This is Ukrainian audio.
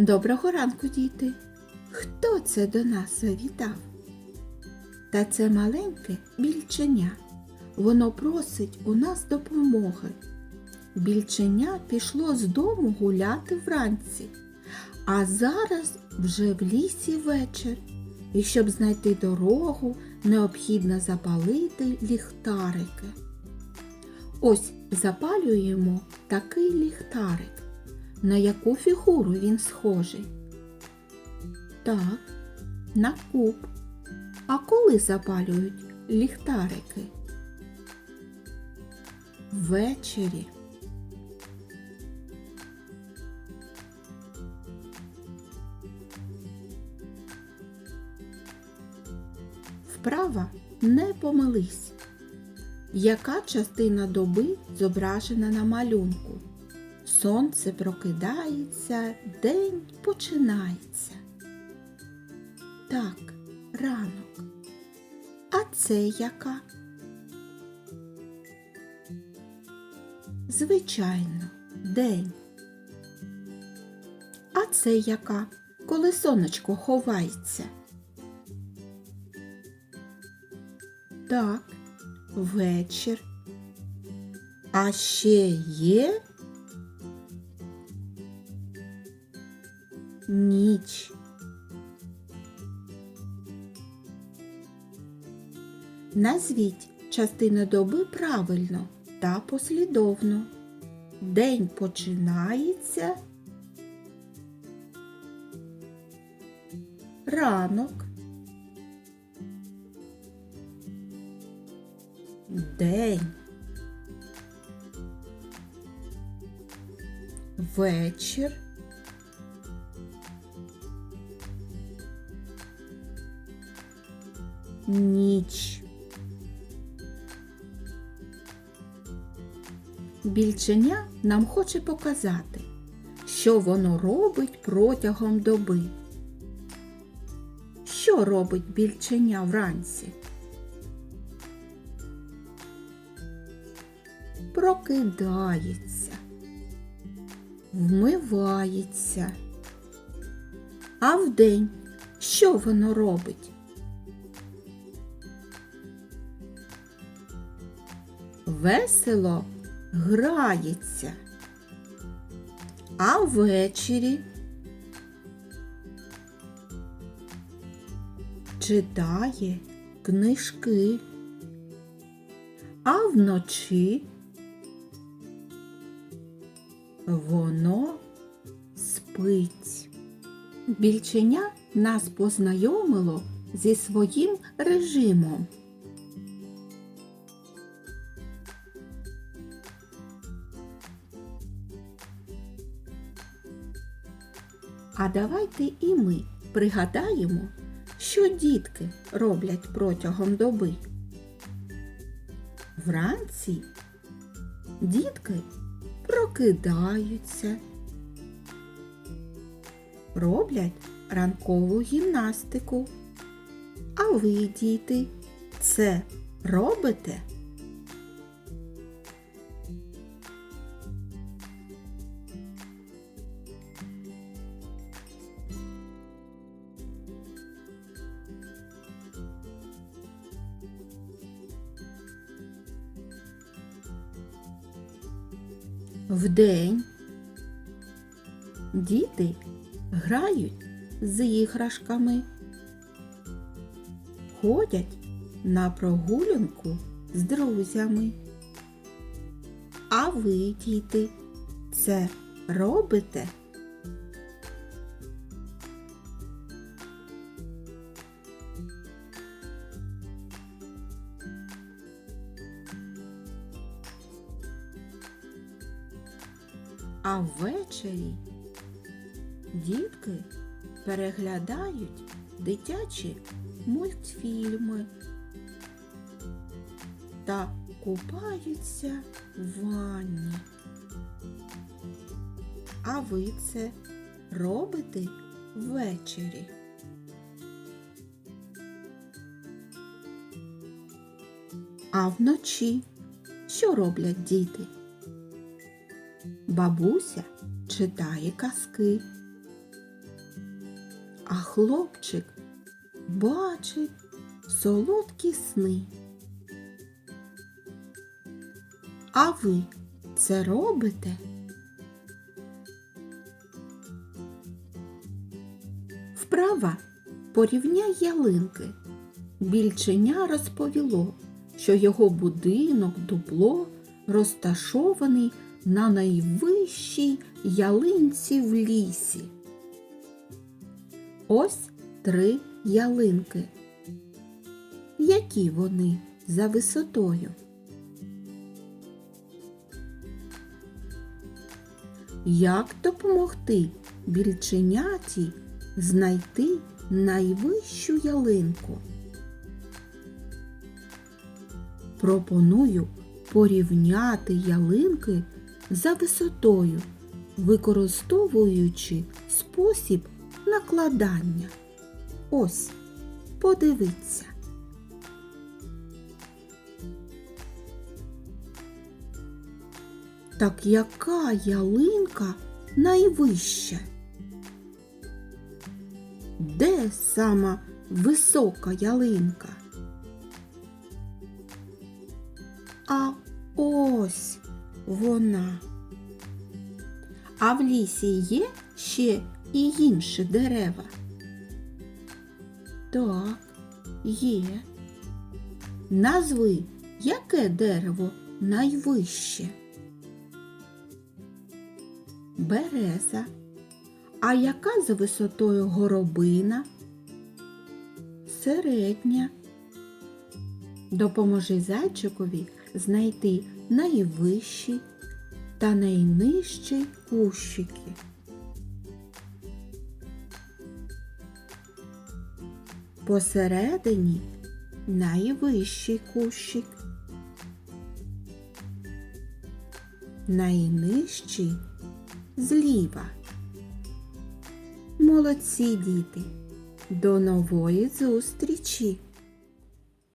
Доброго ранку, діти! Хто це до нас завітав? Та це маленьке більченя. Воно просить у нас допомоги. Більченя пішло з дому гуляти вранці, а зараз вже в лісі вечір. І щоб знайти дорогу, необхідно запалити ліхтарики. Ось запалюємо такий ліхтарик. На яку фігуру він схожий? Так, на куб. А коли запалюють ліхтарики? Ввечері. Вправа не помились. Яка частина доби зображена на малюнку? Сонце прокидається, день починається. Так, ранок. А це яка? Звичайно, день. А це яка, коли сонечко ховається? Так, вечір. А ще є ніч. Назвіть частини доби правильно та послідовно. День починається ранок. День. Вечір. Ніч. Більченя нам хоче показати, що воно робить протягом доби. Що робить більченя вранці? Прокидається, вмивається. А вдень що воно робить? Весело грається. А ввечері читає книжки, а вночі воно спить. Більченя нас познайомило зі своїм режимом. А давайте і ми пригадаємо, що дітки роблять протягом доби. Вранці дітки прокидаються, роблять ранкову гімнастику. А ви, діти, це робите? Вдень діти грають з іграшками, ходять на прогулянку з друзями. А ви, діти, це робите? А ввечері дітки переглядають дитячі мультфільми та купаються в ванні. А ви це робите ввечері? А вночі що роблять діти? Бабуся читає казки, а хлопчик бачить солодкі сни. А ви це робите? Вправа порівняй ялинки. Більченя розповіло, що його будинок дупло розташований на найвищій ялинці в лісі. Ось три ялинки. Які вони за висотою? Як допомогти більченяті знайти найвищу ялинку? Пропоную порівняти ялинки за висотою, використовуючи спосіб накладання. Ось, подивіться. Так яка ялинка найвища? Де сама висока ялинка? А ось вона. А в лісі є ще і інші дерева? Так, є. Назви, яке дерево найвище? Береза. А яка за висотою горобина? Середня. Допоможи зайчикові знайти найвищі та найнижчі кущики. Посередині найвищий кущик. Найнижчий зліва. Молодці діти! До нової зустрічі!